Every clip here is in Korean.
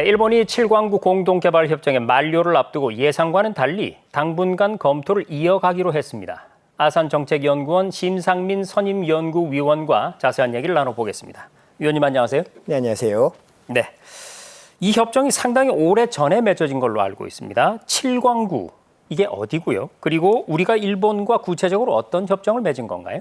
네, 일본이 7광구 공동개발협정의 만료를 앞두고 예상과는 달리 당분간 검토를 이어가기로 했습니다. 아산정책연구원 심상민 선임연구위원과 자세한 얘기를 나눠보겠습니다. 위원님 안녕하세요. 네, 안녕하세요. 네, 이 협정이 상당히 오래 전에 맺어진 걸로 알고 있습니다. 7광구 이게 어디고요? 그리고 우리가 일본과 구체적으로 어떤 협정을 맺은 건가요?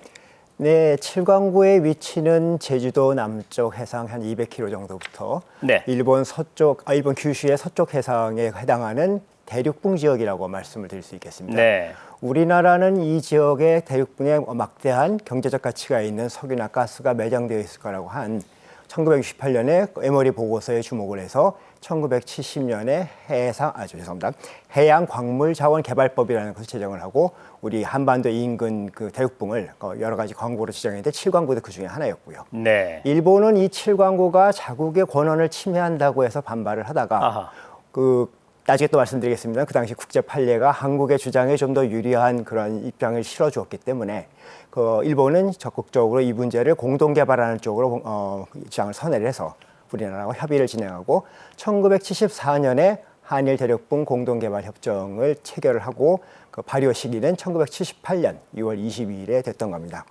네, 칠광구의 위치는 제주도 남쪽 해상 한 200km 정도부터 네. 일본 서쪽, 아, 일본 규슈의 서쪽 해상에 해당하는 대륙붕 지역이라고 말씀을 드릴 수 있겠습니다. 네. 우리나라는 이 지역의 대륙붕에 막대한 경제적 가치가 있는 석유나 가스가 매장되어 있을 거라고 한 1968년에 에머리 보고서에 주목을 해서 1970년에 해상 아 죄송합니다 해양 광물 자원 개발법이라는 것을 제정을 하고 우리 한반도 인근 그 대륙붕을 어, 여러 가지 광구로 지정했는데 칠광구도 그 중에 하나였고요. 네. 일본은 이 칠광구가 자국의 권한을 침해한다고 해서 반발을 하다가 아하. 그 나중에 또 말씀드리겠습니다. 그 당시 국제 판례가 한국의 주장에 좀 더 유리한 그런 입장을 실어주었기 때문에 그 일본은 적극적으로 이 문제를 공동 개발하는 쪽으로 어, 주장을 선회를 해서 우리나라와 협의를 진행하고 1974년에 한일 대륙붕 공동 개발 협정을 체결을 하고 그 발효 시기는 1978년 6월 22일에 됐던 겁니다.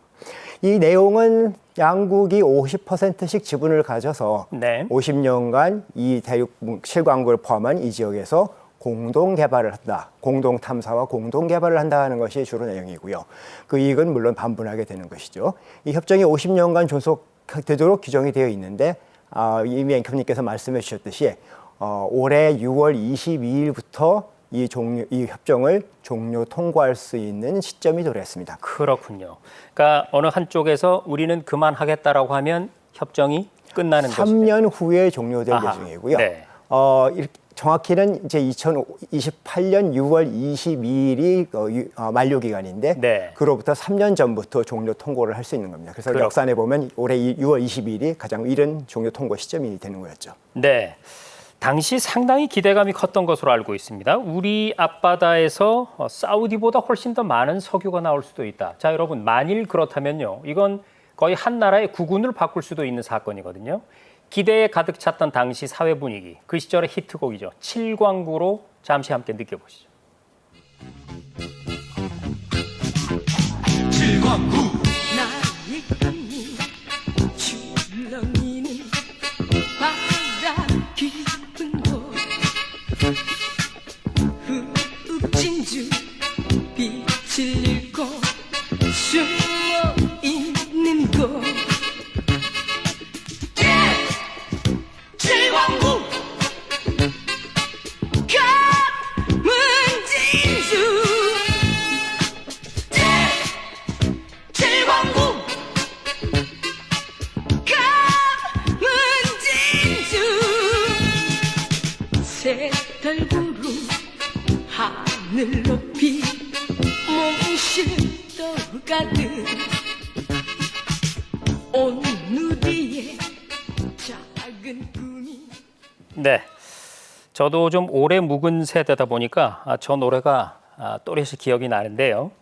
이 내용은 양국이 50%씩 지분을 가져서 네. 50년간 이 대륙 실광구를 포함한 이 지역에서 공동 개발을 한다. 공동 탐사와 공동 개발을 한다는 것이 주로 내용이고요. 그 이익은 물론 반분하게 되는 것이죠. 이 협정이 50년간 존속되도록 규정이 되어 있는데 아, 이미 앵커님께서 말씀해 주셨듯이 어, 올해 6월 22일부터 이 종료 이 협정을 종료 통과할 수 있는 시점이 도래했습니다. 그렇군요. 그러니까 어느 한쪽에서 우리는 그만하겠다라고 하면 협정이 끝나는 것이죠. 3년 후에 종료될 아하, 예정이고요. 네. 어, 이렇게 정확히는 이제 2028년 6월 22일이 어, 유- 어, 만료 기간인데 네. 그로부터 3년 전부터 종료 통고를 할 수 있는 겁니다. 그래서 그렇군요. 역산해 보면 올해 이- 6월 22일이 가장 이른 종료 통고 시점이 되는 거였죠. 네. 당시 상당히 기대감이 컸던 것으로 알고 있습니다. 우리 앞바다에서 어, 사우디보다 훨씬 더 많은 석유가 나올 수도 있다. 자, 여러분, 만일 그렇다면요. 이건 거의 한 나라의 국운을 바꿀 수도 있는 사건이거든요. 기대에 가득 찼던 당시 사회 분위기, 그 시절의 히트곡이죠. 칠광구로 잠시 함께 느껴보시죠. 나의 꿈이 출 저도 좀 오래 묵은 세대다 보니까 아, 저 노래가 아, 또렷이 기억이 나는데요.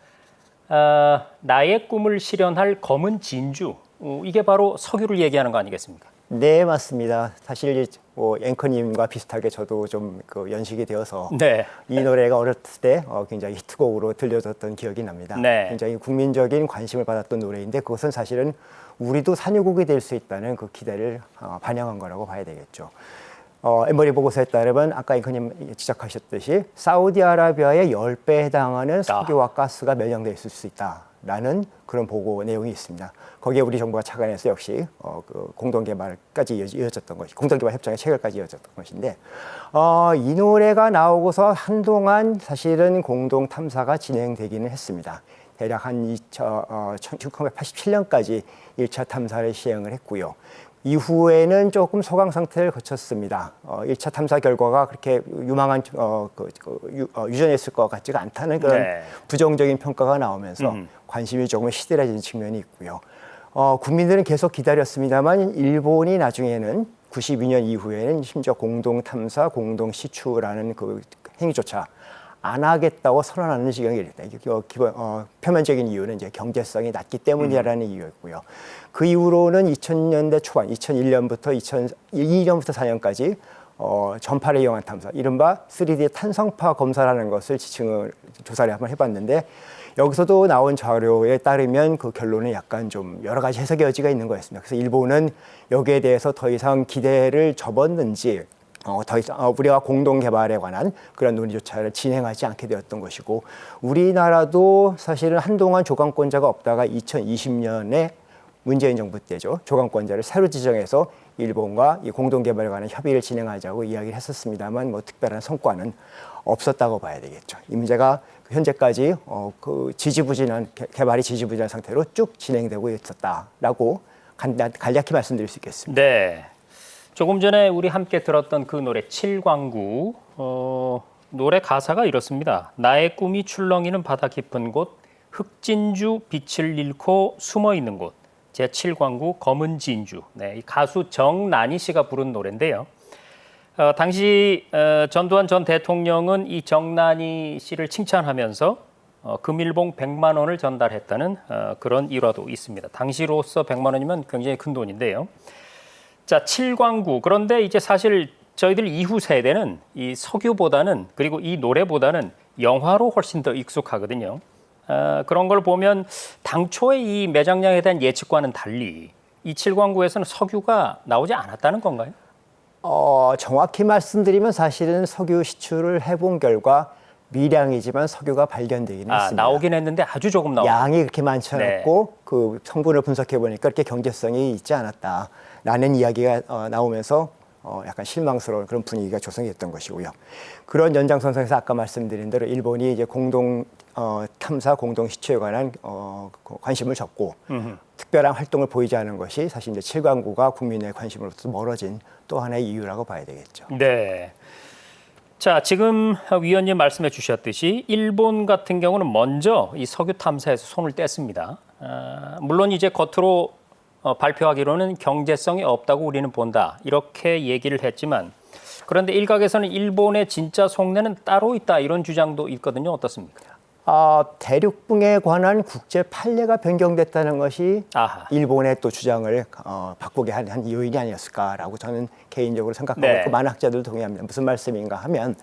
아, 나의 꿈을 실현할 검은 진주. 어, 이게 바로 석유를 얘기하는 거 아니겠습니까? 네, 맞습니다. 사실 이뭐 앵커님과 비슷하게 저도 좀 그 연식이 되어서 네. 이 노래가 어렸을 때 어, 굉장히 히트곡으로 들려졌던 기억이 납니다. 네. 굉장히 국민적인 관심을 받았던 노래인데 그것은 사실은 우리도 산유국이 될 수 있다는 그 기대를 어, 반영한 거라고 봐야 되겠죠. 어, 엠버리 보고서에 따르면 아까 앵커님 지적하셨듯이 사우디아라비아의 10배에 해당하는 석유와 가스가 매장돼 있을 수 있다라는 그런 보고 내용이 있습니다. 거기에 우리 정부가 착안해서 역시 어, 그 공동개발까지 이어졌던 것이 공동개발 협정의 체결까지 이어졌던 것인데 어, 이 노래가 나오고서 한동안 사실은 공동 탐사가 진행되기는 했습니다. 대략 한 2000, 어, 1987년까지 1차 탐사를 시행을 했고요. 이후에는 조금 소강 상태를 거쳤습니다. 어, 1차 탐사 결과가 그렇게 유망한 어, 그, 그, 유, 어, 유전했을 것 같지가 않다는 그런 네. 부정적인 평가가 나오면서 음. 관심이 조금 시들해진 측면이 있고요. 어, 국민들은 계속 기다렸습니다만 일본이 나중에는 92년 이후에는 심지어 공동 탐사, 공동 시추라는 그 행위조차 안 하겠다고 선언하는 지경이. 이게 어, 기본, 어, 표면적인 이유는 이제 경제성이 낮기 때문이라는 이유였고요. 그 이후로는 2000년대 초반, 2001년부터 2002년부터 4년까지 어, 전파를 이용한 탐사, 이른바 3D 탄성파 검사라는 것을 지층을 조사를 한번 해봤는데 여기서도 나온 자료에 따르면 그 결론은 약간 좀 여러 가지 해석의 여지가 있는 거였습니다. 그래서 일본은 여기에 대해서 더 이상 기대를 접었는지 어, 더 이상 어, 우리가 공동 개발에 관한 그런 논의조차를 진행하지 않게 되었던 것이고 우리나라도 사실은 한동안 조강권자가 없다가 2020년에 문재인 정부 때죠 조강권자를 새로 지정해서 일본과 이 공동 개발에 관한 협의를 진행하자고 이야기를 했었습니다만 뭐 특별한 성과는 없었다고 봐야 되겠죠. 이 문제가 현재까지 어, 그 지지부진한 개- 개발이 지지부진한 상태로 쭉 진행되고 있었다라고 간략히 말씀드릴 수 있겠습니다. 네. 조금 전에 우리 함께 들었던 그 노래 칠광구 어, 노래 가사가 이렇습니다. 나의 꿈이 출렁이는 바다 깊은 곳 흑진주 빛을 잃고 숨어 있는 곳 제7광구 검은 진주. 네, 이 가수 정난희 씨가 부른 노래인데요. 어, 당시 어, 전두환 전 대통령은 이 정난희 씨를 칭찬하면서 어, 금일봉 100만 원을 전달했다는 어, 그런 일화도 있습니다. 당시로서 100만 원이면 굉장히 큰 돈인데요. 자, 7광구. 그런데 이제 사실 저희들 이후 세대는 이 석유보다는 그리고 이 노래보다는 영화로 훨씬 더 익숙하거든요. 아, 그런 걸 보면 당초에 이 매장량에 대한 예측과는 달리 이 7광구에서는 석유가 나오지 않았다는 건가요? 어, 정확히 말씀드리면 사실은 석유 시추를 해본 결과 미량이지만 석유가 발견되기는 아, 했습니다. 나오긴 했는데 아주 조금 나오고. 양이 그렇게 많지 네. 않았고 그 성분을 분석해 보니까 그렇게 경제성이 있지 않았다 라는 이야기가 어, 나오면서 어, 약간 실망스러운 그런 분위기가 조성이 됐던 것이고요. 그런 연장선상에서 아까 말씀드린 대로 일본이 이제 공동 어, 탐사 공동 시추에 관한 어, 그 관심을 줬고 특별한 활동을 보이지 않은 것이 사실 이제 칠광구가 국민의 관심으로부터 멀어진 또 하나의 이유라고 봐야 되겠죠. 네. 자, 지금 위원님 말씀해 주셨듯이 일본 같은 경우는 먼저 이 석유 탐사에서 손을 뗐습니다. 아, 물론 이제 겉으로 어, 발표하기로는 경제성이 없다고 우리는 본다. 이렇게 얘기를 했지만 그런데 일각에서는 일본의 진짜 속내는 따로 있다. 이런 주장도 있거든요. 어떻습니까? 아, 대륙붕에 관한 국제 판례가 변경됐다는 것이 아하. 일본의 또 주장을 어, 바꾸게 한, 한 요인이 아니었을까라고 저는 개인적으로 생각하고 네. 있고 많은 학자들도 동의합니다. 무슨 말씀인가 하면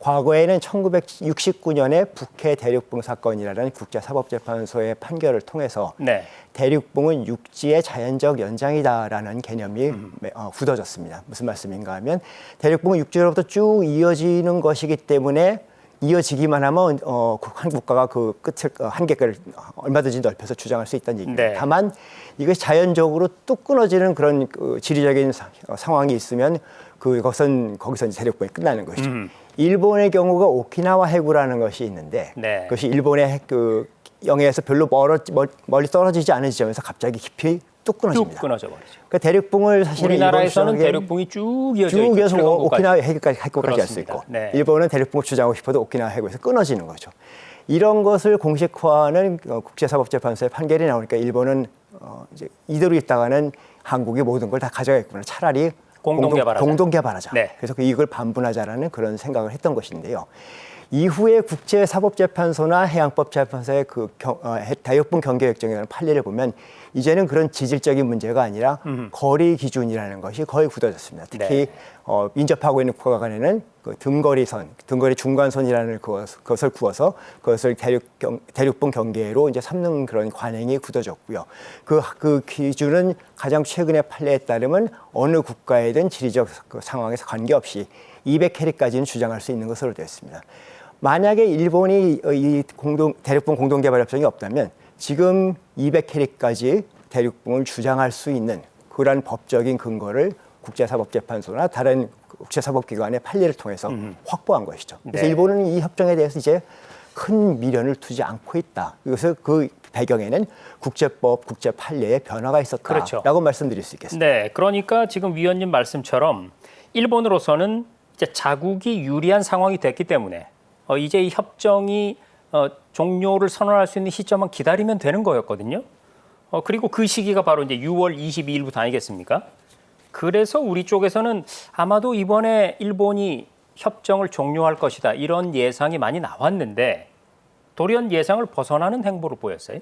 과거에는 1969년에 북해 대륙붕 사건이라는 국제사법재판소의 판결을 통해서 네. 대륙붕은 육지의 자연적 연장이다라는 개념이 어, 굳어졌습니다. 무슨 말씀인가 하면 대륙붕은 육지로부터 쭉 이어지는 것이기 때문에 이어지기만 하면 어, 그한 국가가 그 끝을 어, 한계를 얼마든지 넓혀서 주장할 수 있다는 얘기입니다. 네. 다만 이것이 자연적으로 뚝 끊어지는 그런 그 지리적인 사- 어, 상황이 있으면 그것은 거기서 이제 대륙붕이 끝나는 것이죠. 음. 일본의 경우가 오키나와 해구라는 것이 있는데 네. 그것이 일본의 핵- 그 영해에서 별로 멀어, 멀- 멀리 떨어지지 않은 지점에서 갑자기 깊이 뚝쭉 끊어집니다. 끊어져 버리죠. 그 대륙붕을 사실은 우리나라에서는 대륙붕이 쭉 이어져 쭉 있죠. 이어서. 오키나와 해구까지 해구까지 할 수. 있고 네. 일본은 대륙붕을 주장하고 싶어도 오키나와 해구에서 끊어지는 거죠. 이런 것을 공식화하는 어, 국제사법재판소의 판결이 나오니까 일본은 어, 이제 이대로 있다가는 한국이 모든 걸 다 가져가겠구나. 차라리 공동 개발하자. 공동 개발하자. 네. 그래서 그 이익을 반분하자라는 그런 생각을 했던 것인데요. 이후에 국제사법재판소나 해양법재판소의 그 경, 어, 해- 대륙분 경계협정에 관한 판례를 보면 이제는 그런 지질적인 문제가 아니라 거리 기준이라는 것이 거의 굳어졌습니다. 특히 네. 어, 인접하고 있는 국가 간에는 그 등거리선, 등거리 중간선이라는 그것- 그것을 구어서 그것을 대륙 경, 대륙분 경계로 이제 삼는 그런 관행이 굳어졌고요. 그, 그 기준은 가장 최근의 판례에 따르면 어느 국가에든 지리적 그 상황에서 관계없이 200캐리까지는 주장할 수 있는 것으로 되어 있습니다. 만약에 일본이 이 공동 대륙분 공동 개발 협정이 없다면 지금 200캐리까지 대륙붕을 주장할 수 있는 그러한 법적인 근거를 국제사법재판소나 다른 국제사법기관의 판례를 통해서 확보한 것이죠. 그래서 네. 일본은 이 협정에 대해서 이제 큰 미련을 두지 않고 있다. 그래서 그 배경에는 국제법, 국제 판례의 변화가 있었다라고 그렇죠. 말씀드릴 수 있겠습니다. 네, 그러니까 지금 위원님 말씀처럼 일본으로서는 이제 자국이 유리한 상황이 됐기 때문에 어, 이제 이 협정이 어, 종료를 선언할 수 있는 시점만 기다리면 되는 거였거든요. 어, 그리고 그 시기가 바로 이제 6월 22일부터 아니겠습니까? 그래서 우리 쪽에서는 아마도 이번에 일본이 협정을 종료할 것이다 이런 예상이 많이 나왔는데 돌연 예상을 벗어나는 행보로 보였어요.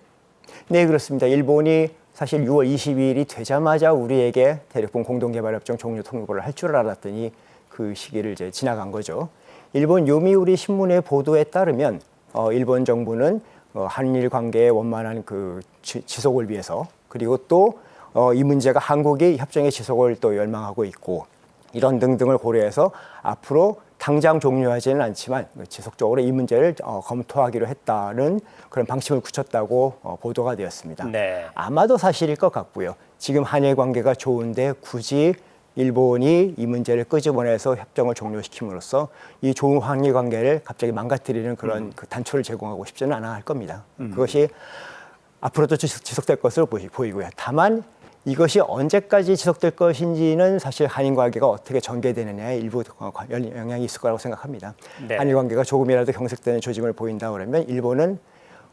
네, 그렇습니다. 일본이 사실 6월 22일이 되자마자 우리에게 대륙분 공동개발협정 종료 통보를 할 줄 알았더니 그 시기를 이제 지나간 거죠. 일본 요미우리 신문의 보도에 따르면 어, 일본 정부는 어, 한일 관계의 원만한 그 지, 지속을 위해서 그리고 또 어, 이 문제가 한국이 협정의 지속을 또 열망하고 있고 이런 등등을 고려해서 앞으로 당장 종료하지는 않지만 지속적으로 이 문제를 어, 검토하기로 했다는 그런 방침을 굳혔다고 어, 보도가 되었습니다. 네. 아마도 사실일 것 같고요. 지금 한일 관계가 좋은데 굳이 일본이 이 문제를 끄집어내서 협정을 종료시킴으로써 이 좋은 한일 관계를 갑자기 망가뜨리는 그런 그 단초를 제공하고 싶지는 않아 할 겁니다. 그것이 앞으로도 지속- 지속될 것으로 보이- 보이고요. 다만 이것이 언제까지 지속될 것인지는 사실 한일 관계가 어떻게 전개되느냐에 일부 영향이 있을 거라고 생각합니다. 네. 한일 관계가 조금이라도 경색되는 조짐을 보인다 그러면 일본은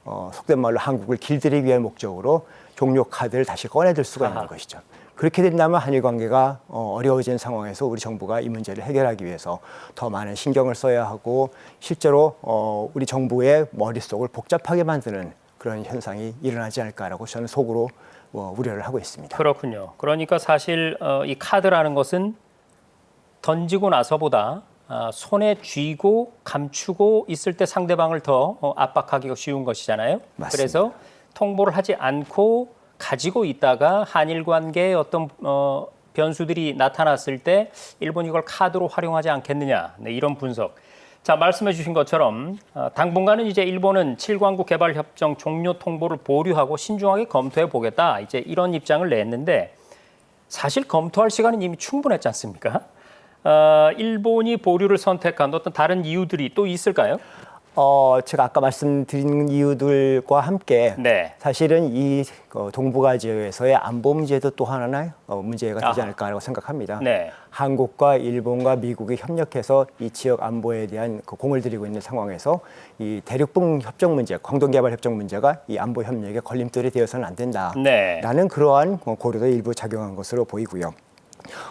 어, 속된 말로 한국을 길들이기 위한 목적으로 종료 카드를 다시 꺼내들 수가 있는 아하. 것이죠. 그렇게 된다면 한일 관계가 어, 어려워진 상황에서 우리 정부가 이 문제를 해결하기 위해서 더 많은 신경을 써야 하고 실제로 어, 우리 정부의 머릿속을 복잡하게 만드는 그런 현상이 일어나지 않을까라고 저는 속으로 어, 우려를 하고 있습니다. 그렇군요. 그러니까 사실 어, 이 카드라는 것은 던지고 나서보다 아, 손에 쥐고 감추고 있을 때 상대방을 더 어, 압박하기가 쉬운 것이잖아요. 맞습니다. 그래서 통보를 하지 않고 가지고 있다가 한일 관계에 어떤 어, 변수들이 나타났을 때 일본이 이걸 카드로 활용하지 않겠느냐 네, 이런 분석. 자 말씀해 주신 것처럼 어, 당분간은 이제 일본은 7광국 개발 협정 종료 통보를 보류하고 신중하게 검토해 보겠다 이제 이런 입장을 냈는데 사실 검토할 시간은 이미 충분했지 않습니까? 어, 일본이 보류를 선택한 어떤 다른 이유들이 또 있을까요? 어, 제가 아까 말씀드린 이유들과 함께 네. 사실은 이 어, 동북아 지역에서의 안보 문제도 또 하나의 어, 문제가 되지 아하. 않을까라고 생각합니다. 네. 한국과 일본과 미국이 협력해서 이 지역 안보에 대한 그 공을 들이고 있는 상황에서 이 대륙붕 협정 문제, 공동개발 협정 문제가 이 안보 협력에 걸림돌이 되어서는 안 된다. 네. 라는 그러한 어, 고려도 일부 작용한 것으로 보이고요.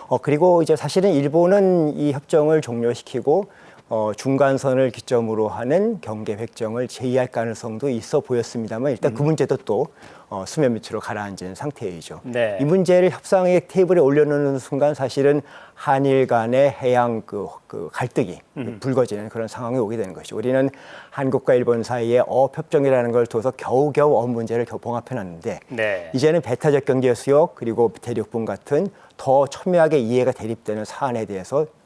어, 그리고 이제 사실은 일본은 이 협정을 종료시키고 어, 중간선을 기점으로 하는 경계 획정을 제의할 가능성도 있어 보였습니다만 일단 그 문제도 또 어, 수면 밑으로 가라앉은 상태이죠. 네. 이 문제를 협상의 테이블에 올려놓는 순간 사실은 한일 간의 해양 그, 그 갈등이 불거지는 그런 상황이 오게 되는 것이죠. 우리는 한국과 일본 사이에 어협정이라는 걸 둬서 겨우겨우 어 문제를 겨우 봉합해놨는데 네. 이제는 배타적 경제 수역 그리고 대륙분 같은 더 첨예하게 이해가 대립되는 사안에 대해서 어,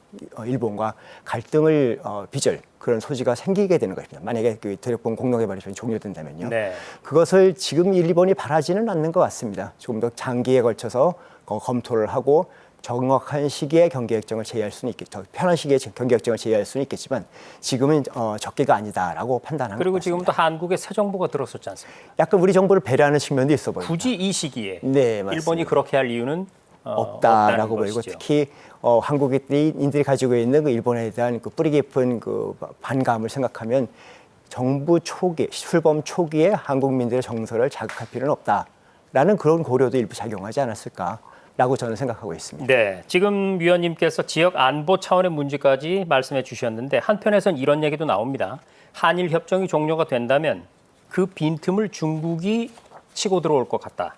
일본과 갈등을 어, 빚을 그런 소지가 생기게 되는 것입니다. 만약에 그 대륙분 공동개발이 종료된다면요. 네. 그것을 지금 일본이 바라지는 않는 것 같습니다. 조금 더 장기에 걸쳐서 어, 검토를 하고 정확한 시기에 경계협정을 제의할 수는 있겠죠. 편한 시기에 경계협정을 제의할 수는 있겠지만 지금은 어, 적기가 아니다라고 판단한 그리고 것 지금. 또 한국에 새 정부가 들어섰지 않습니까? 약간 우리 정부를 배려하는 측면도 있어 보입니다. 굳이 이 시기에 네, 맞습니다. 일본이 그렇게 할 이유는 어, 없다라고 없다는 보이고. 특히 어, 한국인들이 가지고 있는 그 일본에 대한 그 뿌리 깊은 그 반감을 생각하면 정부 초기 출범 초기에 한국민들의 정서를 자극할 필요는 없다라는 그런 고려도 일부 작용하지 않았을까 라고 저는 생각하고 있습니다. 네, 지금 위원님께서 지역 안보 차원의 문제까지 말씀해 주셨는데 한편에선 이런 얘기도 나옵니다. 한일 협정이 종료가 된다면 그 빈틈을 중국이 치고 들어올 것 같다.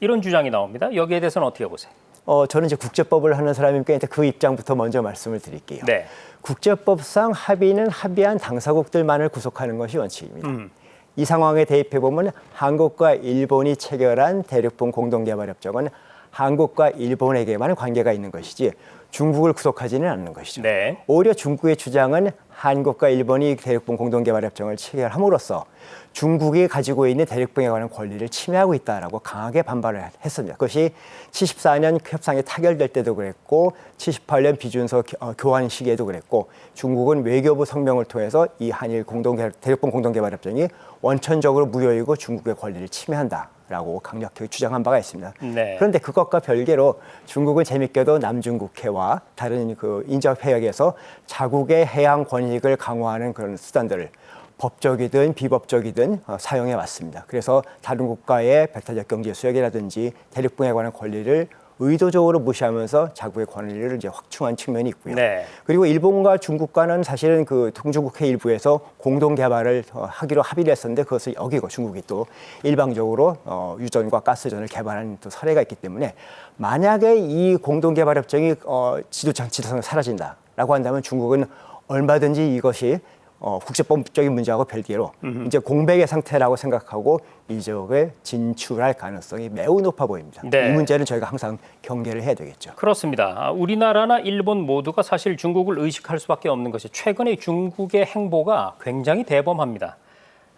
이런 주장이 나옵니다. 여기에 대해서는 어떻게 보세요? 어, 저는 이제 국제법을 하는 사람이니까 그 입장부터 먼저 말씀을 드릴게요. 네. 국제법상 합의는 합의한 당사국들만을 구속하는 것이 원칙입니다. 음. 이 상황에 대입해 보면 한국과 일본이 체결한 대륙분 공동개발협정은 한국과 일본에게만 관계가 있는 것이지 중국을 구속하지는 않는 것이죠. 네. 오히려 중국의 주장은 한국과 일본이 대륙분 공동개발협정을 체결함으로써 중국이 가지고 있는 대륙붕에 관한 권리를 침해하고 있다라고 강하게 반발을 했습니다. 그것이 74년 협상이 타결될 때도 그랬고 78년 비준서 교- 어, 교환 시기에도 그랬고 중국은 외교부 성명을 통해서 이 한일 공동 대륙분 공동개발협정이 원천적으로 무효이고 중국의 권리를 침해한다라고 강력하게 주장한 바가 있습니다. 네. 그런데 그것과 별개로 중국은 재밌게도 남중국해와 다른 그 인접 해역에서 자국의 해양 권익을 강화하는 그런 수단들을 법적이든 비법적이든 어, 사용해 왔습니다. 그래서 다른 국가의 배타적 경제 수역이라든지 대륙붕에 관한 권리를 의도적으로 무시하면서 자국의 권리를 이제 확충한 측면이 있고요. 네. 그리고 일본과 중국과는 사실은 그 동중국해 일부에서 공동 개발을 어, 하기로 합의를 했었는데 그것을 어기고 중국이 또 일방적으로 어, 유전과 가스전을 개발한 또 사례가 있기 때문에 만약에 이 공동 개발 협정이 어, 지도상 지도상 사라진다. 한다라고 한다면 중국은 얼마든지 이것이 어, 국제법적인 문제하고 별개로 이제 공백의 상태라고 생각하고 이 지역에 진출할 가능성이 매우 높아 보입니다. 네. 이 문제는 저희가 항상 경계를 해야 되겠죠. 그렇습니다. 아, 우리나라나 일본 모두가 사실 중국을 의식할 수밖에 없는 것이 최근에 중국의 행보가 굉장히 대범합니다.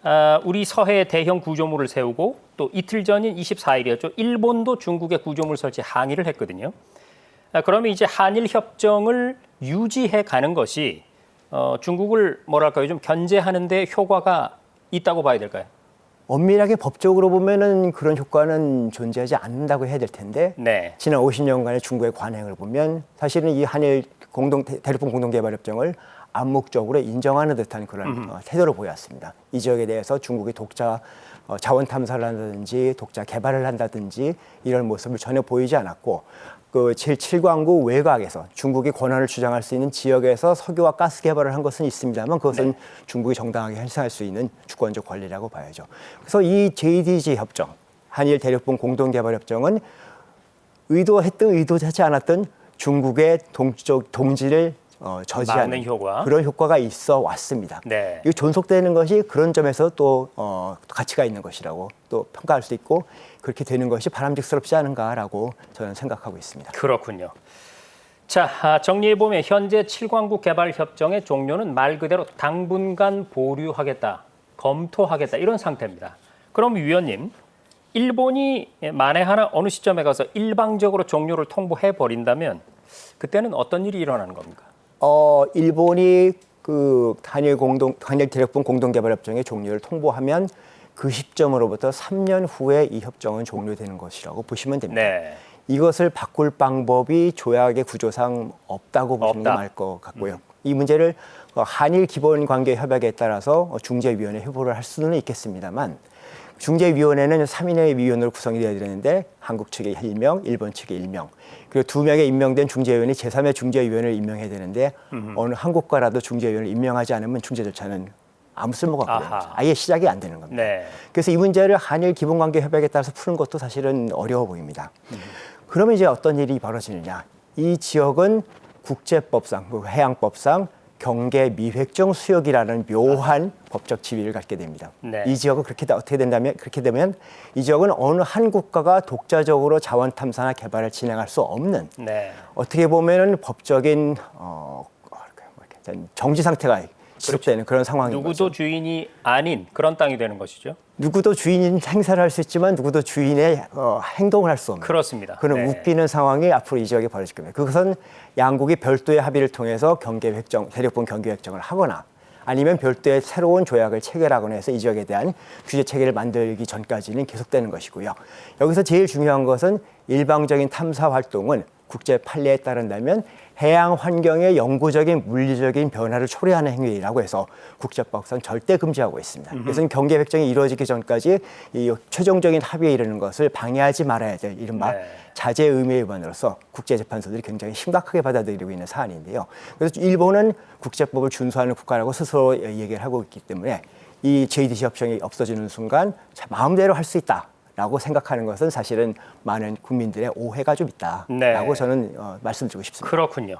아, 우리 서해에 대형 구조물을 세우고 또 이틀 전인 24일이었죠. 일본도 중국의 구조물 설치 항의를 했거든요. 아, 그러면 이제 한일 협정을 유지해 가는 것이 어, 중국을 뭐랄까요 좀 견제하는데 효과가 있다고 봐야 될까요? 엄밀하게 법적으로 보면은 그런 효과는 존재하지 않는다고 해야 될 텐데 네. 지난 50년간의 중국의 관행을 보면 사실은 이 한일 공동 대- 대륙분 공동 개발 협정을 암묵적으로 인정하는 듯한 그런 어, 태도를 보였습니다. 이 지역에 대해서 중국이 독자 어, 자원 탐사를 한다든지 독자 개발을 한다든지 이런 모습을 전혀 보이지 않았고 그 제7광구 외곽에서 중국이 권한을 주장할 수 있는 지역에서 석유와 가스 개발을 한 것은 있습니다만 그것은 중국이 정당하게 행사할 수 있는 주권적 권리라고 봐야죠. 그래서 이 JDG 협정, 한일 대륙분 공동개발 협정은 의도했든 의도하지 않았든 중국의 동쪽 동지를 어, 저지하는 효과. 그런 효과가 있어 왔습니다. 네. 이 존속되는 것이 그런 점에서 또 어, 가치가 있는 것이라고 또 평가할 수 있고 그렇게 되는 것이 바람직스럽지 않은가라고 저는 생각하고 있습니다. 그렇군요. 자, 아, 정리해 보면 현재 7광국 개발 협정의 종료는 말 그대로 당분간 보류하겠다, 검토하겠다 이런 상태입니다. 그럼 위원님, 일본이 만에 하나 어느 시점에 가서 일방적으로 종료를 통보해 버린다면 그때는 어떤 일이 일어나는 겁니까? 어, 일본이 그 한일 공동 한일 대륙분 공동 개발 협정의 종료를 통보하면 그 시점으로부터 3년 후에 이 협정은 종료되는 것이라고 보시면 됩니다. 네. 이것을 바꿀 방법이 조약의 구조상 없다고 보시는 게 없다. 것 같고요. 이 문제를 어, 한일 기본 관계 협약에 따라서 어, 중재위원회 협의를 할 수는 있겠습니다만 중재위원회는 3인의 위원으로 구성이 되어야 되는데 한국 측에 1명, 일본 측에 1명. 그리고 두 명의 임명된 중재위원이 제3의 중재위원을 임명해야 되는데 어느 한국과라도 중재위원을 임명하지 않으면 중재 절차는 아무 쓸모가 없고요. 아하. 아예 시작이 안 되는 겁니다. 네. 그래서 이 문제를 한일 기본관계 협약에 따라서 푸는 것도 사실은 어려워 보입니다. 그러면 이제 어떤 일이 벌어지느냐? 이 지역은 국제법상, 그 해양법상 경계 미획정 수역이라는 묘한 법적 지위를 갖게 됩니다. 네. 이 지역은 그렇게 다- 어떻게 된다면 그렇게 되면 이 지역은 어느 한 국가가 독자적으로 자원 탐사나 개발을 진행할 수 없는 네. 어떻게 보면은 법적인 어 뭐랄까요, 뭐 이렇게 정지 상태가 지속되는 그런 상황인 거죠. 누구도 주인이 아닌 그런 땅이 되는 것이죠. 누구도 주인인 행사를 할 수 있지만 누구도 주인의 어, 행동을 할 수 없는 그렇습니다. 그런 네. 웃기는 상황이 앞으로 이 지역에 벌어질 겁니다. 그것은 양국이 별도의 합의를 통해서 경계 획정, 대륙분 경계 획정을 하거나 아니면 별도의 새로운 조약을 체결하거나 해서 이 지역에 대한 규제 체계를 만들기 전까지는 계속되는 것이고요. 여기서 제일 중요한 것은 일방적인 탐사 활동은 국제 판례에 따른다면 해양 환경의 영구적인 물리적인 변화를 초래하는 행위라고 해서 국제법상 절대 금지하고 있습니다. 그래서 경계 획정이 이루어지기 전까지 이 최종적인 합의에 이르는 것을 방해하지 말아야 될 이른바 네. 자제 의무의 위반으로서 국제재판소들이 굉장히 심각하게 받아들이고 있는 사안인데요. 그래서 일본은 국제법을 준수하는 국가라고 스스로 얘기를 하고 있기 때문에 이 JDC 협정이 없어지는 순간 자, 마음대로 할 수 있다 라고 생각하는 것은 사실은 많은 국민들의 오해가 좀 있다라고 네. 저는 어, 말씀드리고 싶습니다. 그렇군요.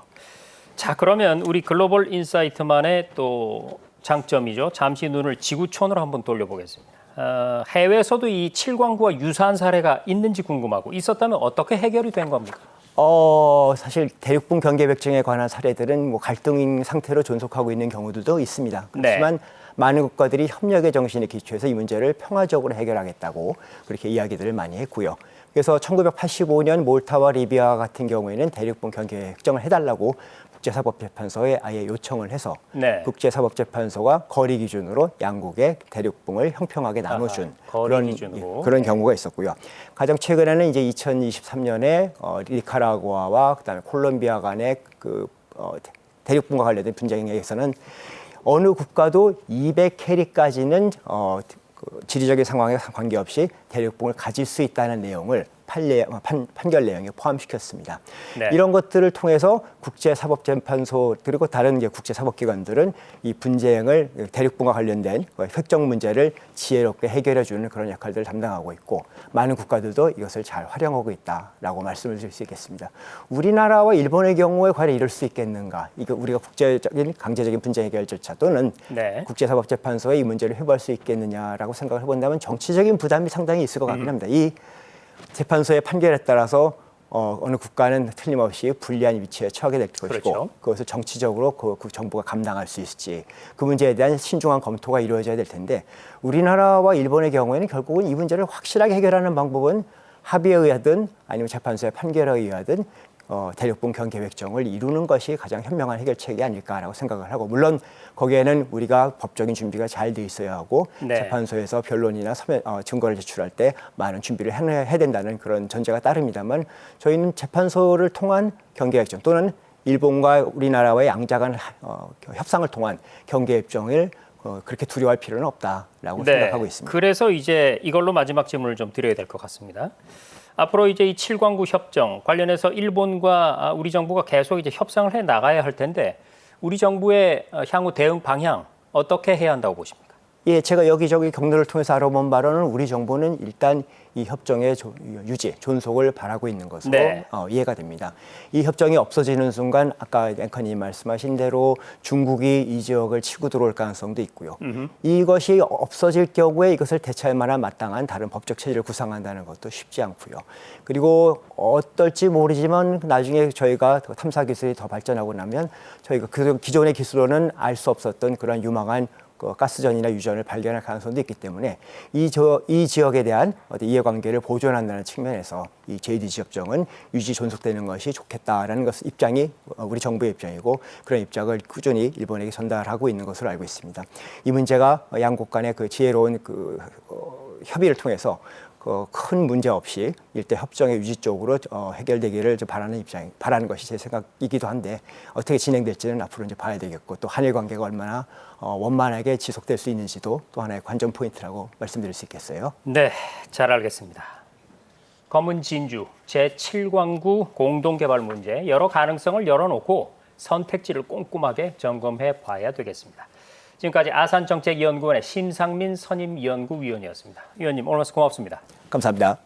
자, 그러면 우리 글로벌 인사이트만의 또 장점이죠. 잠시 눈을 지구촌으로 한번 돌려보겠습니다. 어, 해외에서도 이 칠광구와 유사한 사례가 있는지 궁금하고 있었다면 어떻게 해결이 된 겁니까? 어, 사실 대륙분 경계 백정에 관한 사례들은 뭐 갈등인 상태로 존속하고 있는 경우들도 있습니다. 네. 그렇지만 많은 국가들이 협력의 정신에 기초해서 이 문제를 평화적으로 해결하겠다고 그렇게 이야기들을 많이 했고요. 그래서 1985년 몰타와 리비아 같은 경우에는 대륙분 경계 획정을 해달라고 국제사법재판소에 아예 요청을 해서 네. 국제사법재판소가 거리 기준으로 양국의 대륙붕을 형평하게 나눠준 아하, 그런 기준으로. 그런 경우가 있었고요. 가장 최근에는 이제 2023년에 어, 니카라구아와 그다음에 콜롬비아 간의 그 어, 대- 대륙붕과 관련된 분쟁에서는 어느 국가도 200캐리까지는 어, 그 지리적인 상황에 관계없이 대륙붕을 가질 수 있다는 내용을 판례, 어, 판, 판결 내용에 포함시켰습니다. 네. 이런 것들을 통해서 국제사법재판소 그리고 다른 국제사법기관들은 이 분쟁을 대륙분과 관련된 그 획정 문제를 지혜롭게 해결해 주는 그런 역할들을 담당하고 있고 많은 국가들도 이것을 잘 활용하고 있다라고 말씀을 드릴 수 있겠습니다. 우리나라와 일본의 경우에 과연 이럴 수 있겠는가? 이거 우리가 국제적인 강제적인 분쟁 해결 절차 또는 네. 국제사법재판소에 이 문제를 회부할 수 있겠느냐라고 생각을 해본다면 정치적인 부담이 상당히 있을 것 같긴 합니다. 이 재판소의 판결에 따라서 어, 어느 국가는 틀림없이 불리한 위치에 처하게 될 것이고 그렇죠. 그것을 정치적으로 그, 그 정부가 감당할 수 있을지 그 문제에 대한 신중한 검토가 이루어져야 될 텐데 우리나라와 일본의 경우에는 결국은 이 문제를 확실하게 해결하는 방법은 합의에 의하든 아니면 재판소의 판결에 의하든 어, 대륙분 경 계획정을 이루는 것이 가장 현명한 해결책이 아닐까라고 생각을 하고 물론 거기에는 우리가 법적인 준비가 잘 돼 있어야 하고 네. 재판소에서 변론이나 서면, 어, 증거를 제출할 때 많은 준비를 해야, 된다는 그런 전제가 따릅니다만 저희는 재판소를 통한 경계협정 또는 일본과 우리나라와의 양자간 어, 협상을 통한 경계협정을 어, 그렇게 두려워할 필요는 없다라고 생각하고 있습니다. 그래서 이제 이걸로 마지막 질문을 좀 드려야 될 것 같습니다. 앞으로 이제 이 7광구 협정 관련해서 일본과 아, 우리 정부가 계속 이제 협상을 해 나가야 할 텐데 우리 정부의 어, 향후 대응 방향 어떻게 해야 한다고 보십니까? 예, 제가 여기저기 경로를 통해서 알아본 바로는 우리 정부는 일단 이 협정의 조- 유지, 존속을 바라고 있는 것으로 네. 어, 이해가 됩니다. 이 협정이 없어지는 순간 아까 앵커님 말씀하신 대로 중국이 이 지역을 치고 들어올 가능성도 있고요. 이것이 없어질 경우에 이것을 대처할 만한 마땅한 다른 법적 체제를 구상한다는 것도 쉽지 않고요. 그리고 어떨지 모르지만 나중에 저희가 더 탐사 기술이 더 발전하고 나면 저희가 그 기존의 기술로는 알 수 없었던 그런 유망한 그 가스전이나 유전을 발견할 가능성도 있기 때문에 이, 저, 이 지역에 대한 어떤 이해관계를 보존한다는 측면에서 이 JDG 협정은 유지 존속되는 것이 좋겠다라는 것 입장이 어, 우리 정부의 입장이고 그런 입장을 꾸준히 일본에게 전달하고 있는 것으로 알고 있습니다. 이 문제가 양국 간의 그 지혜로운 그 어, 협의를 통해서 그 큰 문제 없이 일대 협정의 유지 쪽으로 어, 해결되기를 좀 바라는 입장, 바라는 것이 제 생각이기도 한데 어떻게 진행될지는 앞으로 이제 봐야 되겠고 또 한일 관계가 얼마나 어, 원만하게 지속될 수 있는지도 또 하나의 관전 포인트라고 말씀드릴 수 있겠어요. 네, 잘 알겠습니다. 검은 진주 제7광구 공동개발 문제 여러 가능성을 열어놓고 선택지를 꼼꼼하게 점검해 봐야 되겠습니다. 지금까지 아산정책연구원의 심상민 선임연구위원이었습니다. 위원님 오늘 말씀 고맙습니다. 감사합니다.